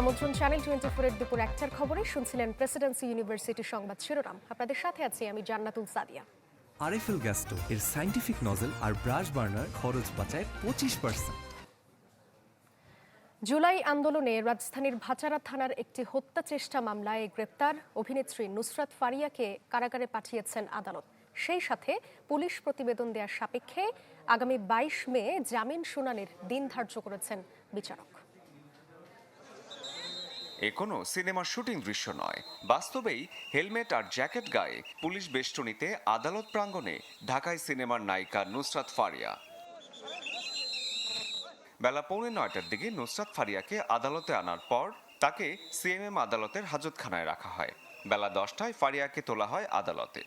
আমন্ত্রণ channel twenty ফোরের দুপুর একটার খবরে শুনছিলেন প্রেসিডেন্সি ইউনিভার্সিটি সংবাদ শিরোনাম। আপনাদের সাথে আছি আমি জান্নাতুল সাদিয়া। আরএফএল গ্যাস্টো এর সাইন্টিফিক নজল আর ব্রাশ বার্নার খরচ বাঁচায় পঁচিশ পার্সেন্ট জুলাই আন্দোলনে রাজধানীর ভাচারা থানার একটি হত্যা চেষ্টা মামলায় গ্রেপ্তার অভিনেত্রী নুসরাত ফারিয়াকে কারাগারে পাঠিয়েছেন আদালত। সেই সাথে পুলিশ প্রতিবেদন দেওয়ার সাপেক্ষে আগামী বাইশ মে জামিন শুনানির দিন ধার্য করেছেন বিচারক। এ কোনো সিনেমার শুটিং দৃশ্য নয়। বাস্তবেই হেলমেট আর জ্যাকেট গায়ে পুলিশ বেষ্টনীতে আদালত প্রাঙ্গণে ঢাকায় সিনেমার নায়িকা নুসরাত ফারিয়া। বেলা পৌনে নয়টার দিকে নুসরাত ফারিয়াকে আদালতে আনার পর তাকে সিএমএম আদালতের হাজতখানায় রাখা হয়। বেলা দশটায় ফারিয়াকে তোলা হয় আদালতে।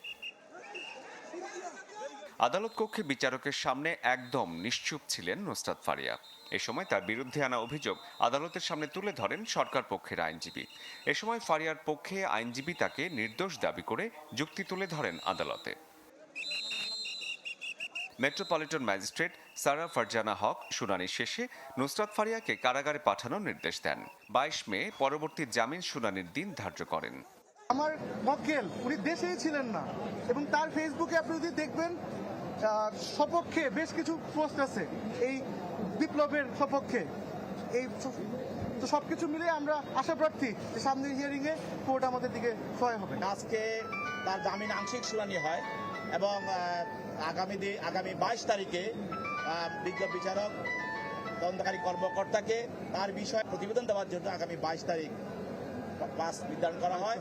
আদালত কক্ষে বিচারকের সামনে একদম নিশ্চুপ ছিলেন নুসরাত ফারিয়া। এ সময় তার বিরুদ্ধে আনা অভিযোগ আদালতের সামনে তুলে ধরেন সরকার পক্ষের আইনজীবী। এ সময় ফারিয়ার পক্ষে আইনজীবী তাকে নির্দোষ দাবি করে যুক্তি তুলে ধরেন আদালতে। মেট্রোপলিটন ম্যাজিস্ট্রেট সারা ফারজানা হক শুনানি শেষে নুসরাত ফারিয়াকে কারাগারে পাঠানোর নির্দেশ দেন। বাইশ মে পরবর্তী জামিন শুনানির দিন ধার্য করেন। আমার মক্কেল, উনি দেশেই ছিলেন না। এবং তার ফেসবুকে আপনি যদি দেখবেন সপক্ষে বেশ কিছু পোস্ট আছে এই বিপ্লবের সপক্ষে। এই তো সবকিছু মিলে আমরা আশা প্রার্থী যে হিয়ারিং এ কোর্ট আমাদের দিকে সহায় হবে। আজকে তার জামিন আংশিক শুনানি হয় এবং আগামী দি- আগামী বাইশ তারিখে বিজ্ঞ বিচারক, তদন্তকারী কর্মকর্তাকে তার বিষয়ে প্রতিবেদন দেওয়ার জন্য আগামী বাইশ তারিখ পাস নির্ধারণ করা হয়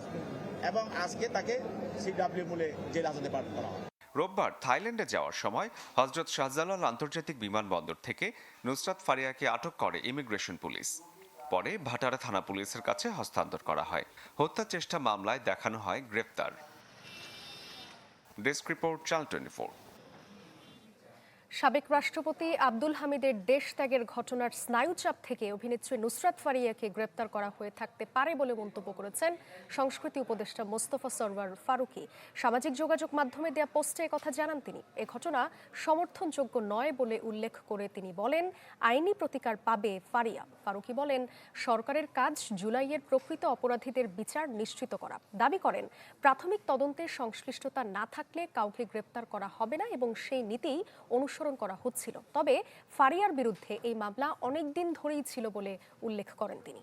এবং আজকে তাকে সিডাব্লিউ মূলে জেল হাজতে পাঠানো করা হয়। রোববার থাইল্যান্ডে যাওয়ার সময় হজরত শাহজালাল আন্তর্জাতিক বিমানবন্দর থেকে নুসরাত ফারিয়াকে আটক করে ইমিগ্রেশন পুলিশ। পরে ভাটারা থানা পুলিশের কাছে হস্তান্তর করা হয়। হত্যা চেষ্টা মামলায় দেখানো হয় গ্রেপ্তার। ডেস্ক রিপোর্ট, চাল টোয়েন্টি সাবেক রাষ্ট্রপতি আব্দুল হামিদের দেশ ত্যাগের ঘটনার স্নায়ুচাপ থেকে অভিনেত্রী নুসরাত ফারিয়াকে গ্রেপ্তার করা হয়ে থাকতে পারে বলে মন্তব্য করেছেন সংস্কৃতি উপদেষ্টা মোস্তফা সরওয়ার ফারুকি। সামাজিক যোগাযোগ মাধ্যমে দেয়া পোস্টে কথা জানান তিনি। এ ঘটনা সমর্থনযোগ্য নয় বলে উল্লেখ করে তিনি বলেন, আইনি প্রতিকার পাবে ফারিয়া। ফারুকি বলেন, সরকারের কাজ জুলাইয়ের প্রকৃত অপরাধীদের বিচার নিশ্চিত করা। দাবি করেন, প্রাথমিক তদন্তের সংশ্লিষ্টতা না থাকলে কাউকে গ্রেপ্তার করা হবে না এবং সেই নীতি অনুসরণ করা হচ্ছিল। তবে ফারিয়ার বিরুদ্ধে এই মামলা অনেক দিন ধরেই ছিল বলে উল্লেখ করেন তিনি।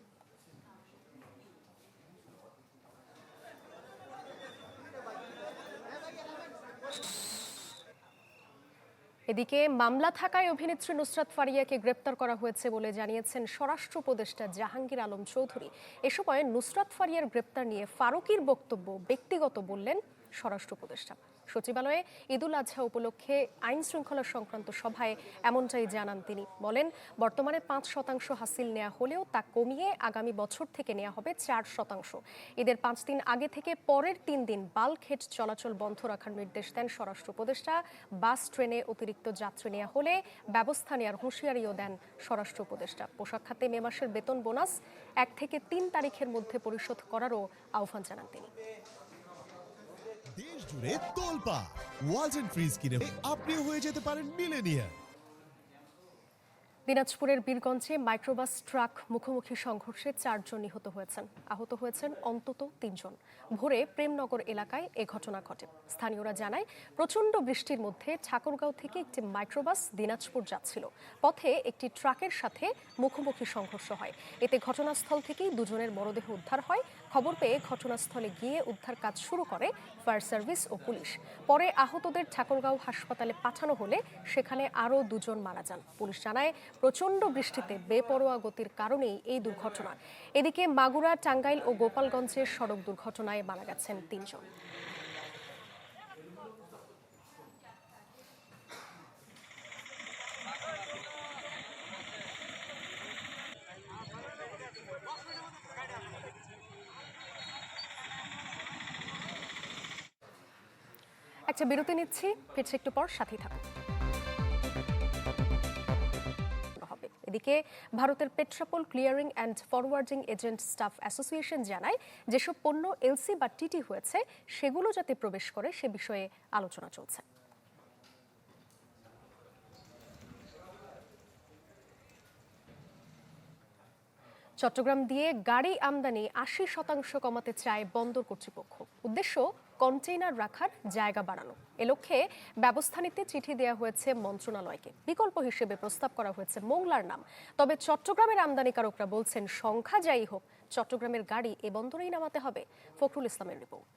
এদিকে মামলা থাকায় অভিনেত্রী নুসরাত ফারিয়াকে গ্রেপ্তার করা হয়েছে বলে জানিয়েছেন স্বরাষ্ট্র উপদেষ্টা জাহাঙ্গীর আলম চৌধুরী। এ সময় নুসরাত ফারিয়ার গ্রেপ্তার নিয়ে ফারুকির বক্তব্য ব্যক্তিগত বললেন স্বরাষ্ট্র উপদেষ্টা। সচিবালয়ে ঈদুল আজহা উপলক্ষে আইন শৃঙ্খলা সংক্রান্ত সভায় এমনটাই জানান তিনি। বলেন, বর্তমানে পাঁচ শতাংশ হাসিল নেওয়া হলেও তা কমিয়ে আগামী বছর থেকে নেওয়া হবে চার শতাংশ। ঈদের পাঁচ দিন আগে থেকে পরের তিন দিন বাল্কহেড চলাচল বন্ধ রাখার নির্দেশ দেন স্বরাষ্ট্র উপদেষ্টা। বাস, ট্রেনে অতিরিক্ত যাত্রী নেওয়া হলে ব্যবস্থা নেওয়ার হুঁশিয়ারিও দেন স্বরাষ্ট্র উপদেষ্টা। পোশাক খাতে মে মাসের বেতন বোনাস এক থেকে তিন তারিখের মধ্যে পরিশোধ করারও আহ্বান জানান তিনি। জুড়ে তোলপা ওয়ালটন ফ্রিজ কিনে আপনিও হয়ে যেতে পারেন মিলেনিয়ার দিনাজপুরের বীরগঞ্জে মাইক্রোবাস ট্রাক মুখোমুখি সংঘর্ষে চারজন নিহত হয়েছেন। আহত হয়েছেন অন্তত তিনজন। ভোরে প্রেমনগর এলাকায় এ ঘটনা ঘটে। স্থানীয়রা জানায়, প্রচণ্ড বৃষ্টির মধ্যে ঠাকুরগাঁও থেকে একটি মাইক্রোবাস দিনাজপুর যাচ্ছিল। পথে একটি ট্রাকের সাথে মুখোমুখি সংঘর্ষ হয়। এতে ঘটনাস্থল থেকেই দুজনের মরদেহ উদ্ধার হয়। খবর পেয়ে ঘটনাস্থলে গিয়ে উদ্ধার কাজ শুরু করে ফায়ার সার্ভিস ও পুলিশ। পরে আহতদের ঠাকুরগাঁও হাসপাতালে পাঠানো হলে সেখানে আরও দুজন মারা যান। পুলিশ জানায়, প্রচণ্ড বৃষ্টিতে বেপরোয়া গতির কারণেই এই দুর্ঘটনা। এদিকে মাগুরা, টাঙ্গাইল ও গোপালগঞ্জের সড়ক দুর্ঘটনায় মারা গেছেন তিনজন। একটা বিরতি নিচ্ছি। ফিরছে একটু পর, সাথেই থাকুন। এদিকে ভারতের Petrapole clearing and forwarding agent staff association জানায় যেসব পণ্য এলসি বা টিটি হয়েছে, সেগুলো যাতে প্রবেশ করে, সে বিষয়ে আলোচনা চলছে। চট্টগ্রাম দিয়ে গাড়ি আমদানি আশি শতাংশ কমাতে চায় বন্দর কর্তৃপক্ষ। উদ্দেশ্য, কন্টেইনার রাখার জায়গা বাড়ানো। এ লক্ষ্যে ব্যবস্থা নিতে চিঠি দেওয়া হয়েছে মন্ত্রণালয়কে। বিকল্প হিসেবে প্রস্তাব করা হয়েছে মোংলার নাম। তবে চট্টগ্রামের আমদানিকারকরা বলছেন, সংখ্যা যাই হোক, চট্টগ্রামের গাড়ি এ বন্দরেই নামাতে হবে। ফখরুল ইসলামের রিপোর্ট।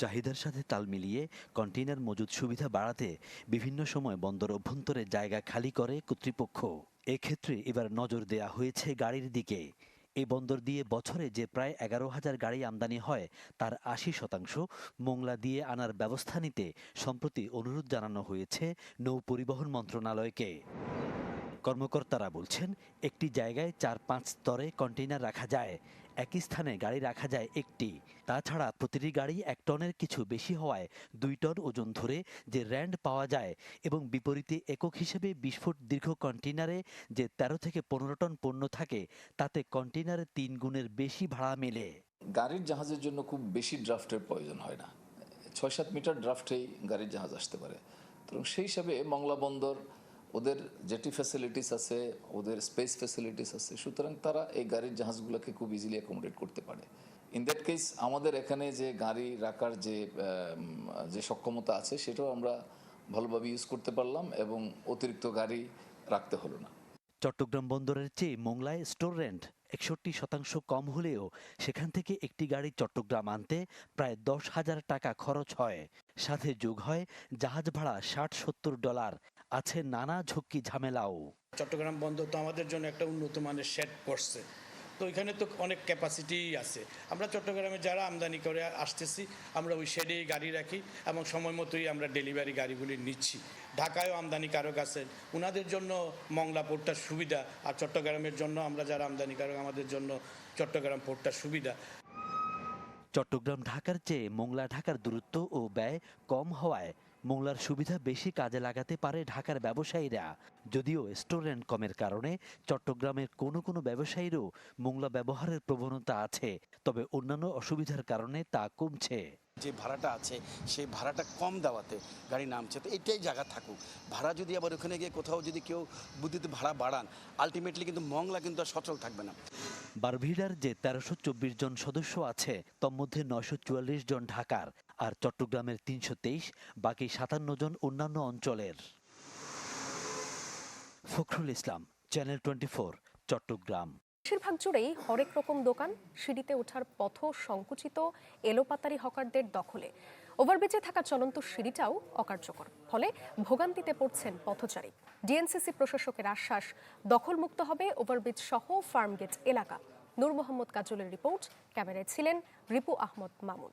চাহিদার সাথে তাল মিলিয়ে কন্টেইনার মজুদ সুবিধা বাড়াতে বিভিন্ন সময় বন্দর অভ্যন্তরে জায়গা খালি করে কর্তৃপক্ষ। এক্ষেত্রে এবার নজর দেয়া হয়েছে গাড়ির দিকে। এ বন্দর দিয়ে বছরে যে প্রায় এগারো হাজার গাড়ি আমদানি হয়, তার আশি শতাংশ মোংলা দিয়ে আনার ব্যবস্থা নিতে সম্প্রতি অনুরোধ জানানো হয়েছে নৌ পরিবহন মন্ত্রণালয়কে। কর্মকর্তারা বলছেন, একটি জায়গায় চার পাঁচ স্তরে কন্টেইনার রাখা যায়। একই স্থানে গাড়ি রাখা যায় একটি। তাছাড়া প্রতিটি গাড়ি এক টনের কিছু বেশি হওয়ায় দুই টন ওজন ধরে যে র্যান্ড পাওয়া যায় এবং বিপরীতে একক হিসেবে বিশ ফুট দীর্ঘ কন্টেইনারে যে তেরো থেকে পনেরো টন পণ্য থাকে, তাতে কন্টেনারে তিন গুণের বেশি ভাড়া মেলে। গাড়ির জাহাজের জন্য খুব বেশি ড্রাফটের প্রয়োজন হয় না। ছয় সাত মিটার ড্রাফটেই গাড়ির জাহাজ আসতে পারে। তো সেই হিসাবে মংলা বন্দর ওদের জেটি ফ্যাসিলিটিস আছে, ওদের স্পেস ফ্যাসিলিটিস আছে, সুতরাং তারা এই গাড়ির জাহাজগুলোকে খুব ইজিলি অ্যাকোমোডেট করতে পারে। ইন দ্যাট কেস আমাদের এখানে যে গাড়ি রাখার যে যে সক্ষমতা আছে, সেটাও আমরা ভালোভাবে ইউজ করতে পারলাম এবং অতিরিক্ত গাড়ি রাখতে হলো না। চট্টগ্রাম বন্দরের চেয়ে মোংলায় স্টোর রেন্ট একষট্টি শতাংশ কম হলেও সেখান থেকে একটি গাড়ি চট্টগ্রাম আনতে প্রায় দশ হাজার টাকা খরচ হয়। সাথে যোগ হয় জাহাজ ভাড়া ষাট সত্তর ডলার। আছে নানা ঝক্কি ঝামেলাও। চট্টগ্রাম বন্দর তো আমাদের জন্য একটা উন্নত মানের শেড করছে। তো এখানে তো অনেক ক্যাপাসিটি আছে। আমরা চট্টগ্রামে যারা আমদানি করে আসতেছি আমরা ওই শেডেই গাড়ি রাখি এবং সময় মতোই আমরা ডেলিভারি গাড়িগুলি নিচ্ছি। ঢাকায়ও আমদানিকারক আছেন ওনাদের জন্য মংলা পোর্টটা সুবিধা আর চট্টগ্রামের জন্য আমরা যারা আমদানিকারক আমাদের জন্য চট্টগ্রাম পোর্টটা সুবিধা। চট্টগ্রাম ঢাকার চেয়ে মোংলা ঢাকার দূরত্ব ও ব্যয় কম হওয়ায় মোংলার সুবিধা বেশি কাজে লাগাতে পারে ঢাকার ব্যবসায়ীরা। যদিও স্টোর অ্যান্ড কমের কারণে চট্টগ্রামের কোনো কোনো ব্যবসায়ীরও মোংলা ব্যবহারের প্রবণতা আছে, তবে অন্যান্য অসুবিধার কারণে তা কমছে। যে ভাড়াটা আছে, সেই ভাড়াটা কম দেওয়াতে গাড়ি নামছে। তো এটাই জায়গা থাকুক। ভাড়া যদি আবার ওখানে গিয়ে কোথাও যদি কেউ বুদ্ধিতে ভাড়া বাড়ান আলটিমেটলি কিন্তু মংলা কিন্তু আর সচল থাকবে না। বারভিডার যে তেরোশো চব্বিশ জন সদস্য আছে তন্মধ্যে নয়শো চুয়াল্লিশ জন ঢাকার আর চট্টগ্রামের তিনশো তেইশ, বাকি সাতান্ন জন অন্যান্য অঞ্চলের। Fakhrul Islam, channel twenty Chattogram. বেশিরভাগ জুড়েই হরেক রকম দোকান সিঁড়িতে ওঠার পথ সংকুচিত, এলোপাতারি হকারদের দখলে। ওভারব্রিজে থাকা চলন্ত সিঁড়িটাও অকার্যকর। ফলে ভোগান্তিতে পড়ছেন পথচারী। ডিএনসিসি প্রশাসকের আশ্বাস, দখলমুক্ত হবে ওভারব্রিজ সহ ফার্মগেট এলাকা। নূর মোহাম্মদ কাজলের রিপোর্ট, ক্যামেরায় ছিলেন রিপু আহমদ মামুন।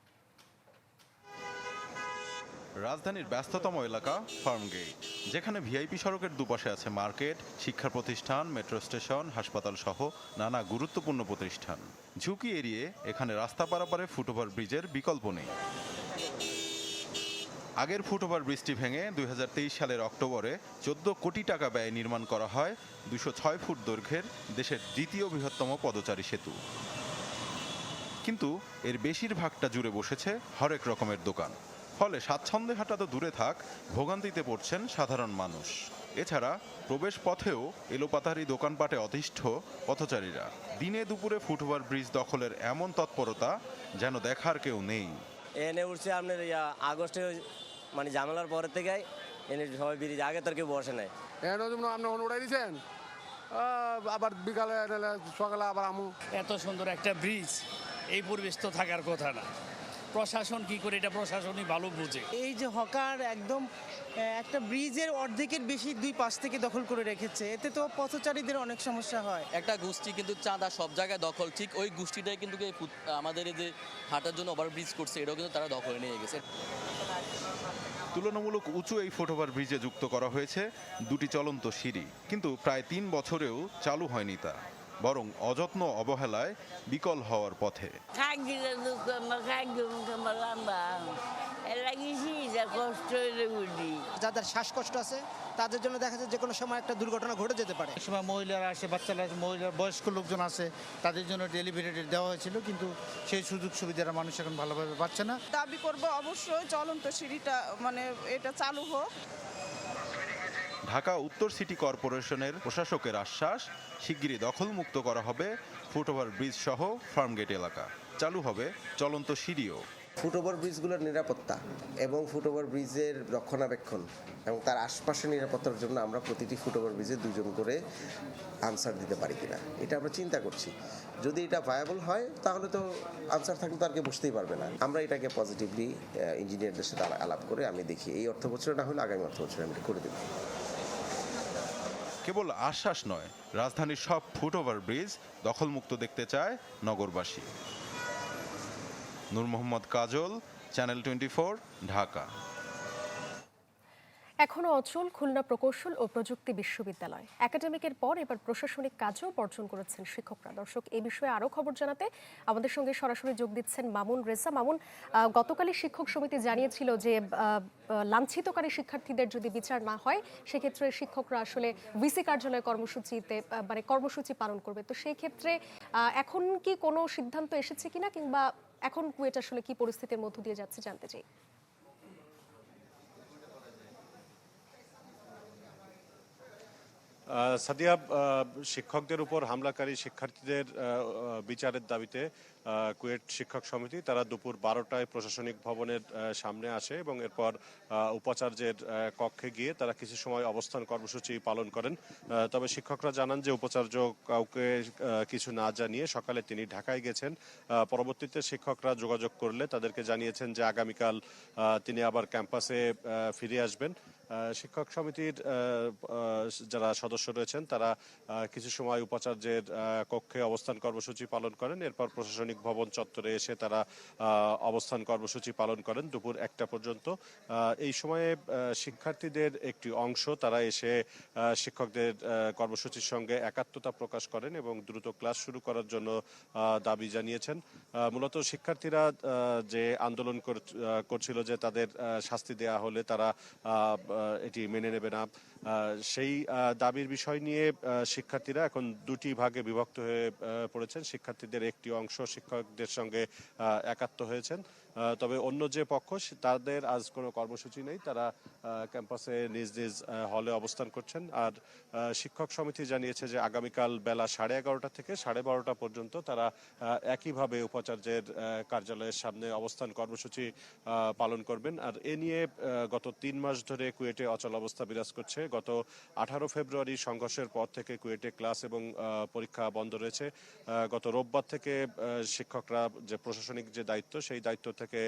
রাজধানীর ব্যস্ততম এলাকা ফার্মগেট, যেখানে ভিআইপি সড়কের দুপাশে আছে মার্কেট, শিক্ষা প্রতিষ্ঠান, মেট্রো স্টেশন, হাসপাতাল সহ নানা গুরুত্বপূর্ণ প্রতিষ্ঠান। ঝুঁকি এড়িয়ে এখানে রাস্তা পারাপারে ফুটওভার ব্রিজের বিকল্প নেই। আগের ফুটওভার ব্রিজটি ভেঙে দুই হাজার তেইশ সালের অক্টোবরে চোদ্দ কোটি টাকা ব্যয়ে নির্মাণ করা হয় দুশো ছয় ফুট দৈর্ঘ্যের দেশের দ্বিতীয় বৃহত্তম পদচারী সেতু। কিন্তু এর বেশিরভাগটা জুড়ে বসেছে হরেক রকমের দোকান। ফলে স্বাচ্ছন্দ্যে হাঁটা তো দূরে থাক ভোগান্তিতে পড়ছেন সাধারণ মানুষ। এছাড়া প্রবেশ পথেও এলোপাতারি দোকানপাটে অতিষ্ঠ পথচারীরা। দিনে দুপুরে ফুটওভার ব্রিজ দখলের এমন তৎপরতা যেন দেখার কেউ নেই। এনে উঠছে আপনার ইয়া আগস্টে মানে ঝামেলার পরের থেকে এনে সবাই ব্রিজ আগে তো আর কেউ বসে নাই। এনে জন্য আপনি উড়াই দিয়েছেন? আবার বিকালে সকালে আবার আমু। এত সুন্দর একটা ব্রিজ এই পরিবেশ তো থাকার কথা না। প্রশাসন কি করে? এটা প্রশাসনই ভালো বুঝে। এই যে হকার একদম একটা ব্রিজের অর্ধেকের বেশি দুই পাশ থেকে দখল করে রেখেছে। এতে তো পথচারীদের অনেক সমস্যা হয়। একটা গোষ্ঠী কিন্তু চাঁদা সব জায়গায় দখল। ঠিক ওই গোষ্ঠীটাই কিন্তু আমাদের এই যে হাঁটার জন্য ওভারব্রিজ করছে এটাও কিন্তু তারা দখলে নিয়ে গেছে। তুলনামূলক উঁচু এই ফুটওভার ব্রিজে যুক্ত করা হয়েছে। দুটি চলন্ত সিঁড়ি। কিন্তু প্রায় তিন বছরেও চালু হয়নি তা। বরং অযত্ন অবহেলায় বিকল হওয়ার পথে। যাদের শ্বাসকষ্ট আছে তাদের জন্য দেখা যায় যে কোনো সময় একটা দুর্ঘটনা ঘটে যেতে পারে। সময় মহিলারা আসে বাচ্চারা আসে মহিলা বয়স্ক লোকজন আছে তাদের জন্য ডেলিভারি দেওয়া হয়েছিল কিন্তু সেই সুযোগ সুবিধাটা মানুষ এখন ভালোভাবে পাচ্ছে না। দাবি করব অবশ্যই চলন্ত সিঁড়িটা মানে এটা চালু হোক। ঢাকা উত্তর সিটি কর্পোরেশনের প্রশাসকের আশ্বাস, শিগগিরই দখলমুক্ত করা হবে ফুটওভার ব্রিজ সহ ফার্মগেট এলাকা। চালু হবে চলন্ত সিঁড়িও। ফুটওভার ব্রিজগুলোর নিরাপত্তা এবং ফুটওভার ব্রিজের রক্ষণাবেক্ষণ এবং তার আশপাশের নিরাপত্তার জন্য আমরা প্রতিটি ফুটওভার ব্রিজে দুজন করে আনসার দিতে পারি কিনা, এটা আমরা চিন্তা করছি। যদি এটা ভায়াবল হয়, তাহলে তো আনসার থাকলে তো আর কেউ বুঝতেই পারবে না। আমরা এটাকে পজিটিভলি ইঞ্জিনিয়ারদের সাথে আলাপ করে আমি দেখি। এই অর্থ বছরে না হলে আগামী অর্থ বছরে আমি করে দেবো। কেবল আশ্বাস নয়, রাজধানীর সব ফুটওভার ব্রিজ দখলমুক্ত দেখতে চায় নগরবাসী। Nur Mohammad Kajal, channel twenty Dhaka. এখনও অচল খুলনা প্রকৌশল ও প্রযুক্তি বিশ্ববিদ্যালয়। একাডেমিকের পর এবার প্রশাসনিক কাজও বর্জন করেছেন শিক্ষকরা। দর্শক এই বিষয়ে আরও খবর জানাতে আমাদের সঙ্গে সরাসরি যোগ দিচ্ছেন মামুন রেজা। মামুন গতকালই শিক্ষক সমিতি জানিয়েছিল যে লাঞ্ছিতকারী শিক্ষার্থীদের যদি বিচার না হয়, সেক্ষেত্রে শিক্ষকরা আসলে ভিসি কার্যালয় কর্মসূচিতে মানে কর্মসূচি পালন করবে। তো সেই ক্ষেত্রে এখন কি কোনো সিদ্ধান্ত এসেছে কিনা কিংবা এখন কুয়েট আসলে কি পরিস্থিতির মধ্য দিয়ে যাচ্ছে জানতে চাই। সাদিয়া শিক্ষকদের উপর হামলাকারী শিক্ষার্থীদের বিচারের দাবিতে কুয়েট শিক্ষক সমিতি তারা দুপুর বারোটায় প্রশাসনিক ভবনের সামনে আসে এবং এরপর উপাচার্যের কক্ষে গিয়ে তারা কিছু সময় অবস্থান কর্মসূচি পালন করেন। তবে শিক্ষকরা জানান যে উপাচার্য কাউকে কিছু না জানিয়ে সকালে তিনি ঢাকায় গেছেন। পরবর্তীতে শিক্ষকরা যোগাযোগ করলে তাদেরকে জানিয়েছেন যে আগামীকাল তিনি আবার ক্যাম্পাসে ফিরে আসবেন। শিক্ষক সমিতির যারা সদস্য রয়েছেন, তারা কিছু সময় উপাচার্যের কক্ষে অবস্থান কর্মসূচি পালন করেন। এরপর প্রশাসনিক ভবন চত্বরে এসে তারা অবস্থান কর্মসূচি পালন করেন দুপুর একটা পর্যন্ত। এই সময়ে শিক্ষার্থীদের একটি অংশ তারা এসে শিক্ষকদের কর্মসূচির সঙ্গে একাত্মতা প্রকাশ করেন এবং দ্রুত ক্লাস শুরু করার জন্য দাবি জানিয়েছেন। মূলত শিক্ষার্থীরা যে আন্দোলন করছিল যে তাদের শাস্তি দেয়া হলে তারা এটি মেনে নেবে না সেই দাবির বিষয় নিয়ে শিক্ষার্থীরা এখন দুটি ভাগে বিভক্ত হয়ে পড়েছেন। শিক্ষার্থীদের একটি অংশ শিক্ষকদের সঙ্গে একাত্ম হয়েছেন। তবে অন্য যে পক্ষ তাদের আজ কোনো কর্মসূচি নেই। তারা ক্যাম্পাসে নিজ নিজ হলে অবস্থান করছেন। আর শিক্ষক সমিতি জানিয়েছে যে আগামীকাল বেলা সাড়ে এগারোটা থেকে সাড়ে বারোটা পর্যন্ত তারা একইভাবে উপাচার্যের কার্যালয়ের সামনে অবস্থান কর্মসূচি পালন করবেন। আর এ নিয়ে গত তিন মাস ধরে কুয়েটে অচল অবস্থা বিরাজ করছে গত আঠারো ফেব্রুয়ারি সংঘর্ষের পর থেকে কুয়েটে ক্লাস এবং পরীক্ষা বন্ধ রয়েছে। গত রোববার থেকে শিক্ষকরা যে প্রশাসনিক যে দায়িত্ব, সেই দায়িত্ব থেকে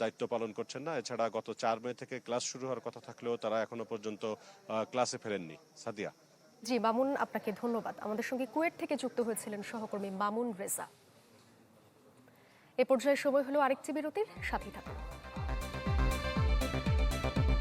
দায়িত্ব পালন করছেন না। এছাড়া গত চার মে থেকে ক্লাস শুরু হওয়ার কথা থাকলেও তারা এখনও পর্যন্ত ক্লাসে ফেরেননি। সাদিয়া। জি মামুন আপনাকে ধন্যবাদ। আমাদের সঙ্গে কুয়েট থেকে যুক্ত হয়েছিলেন সহকর্মী মামুন রেজা। এ পর্যায়ে সময় হলো আরেকটি বিরতির সাথে থাকুন।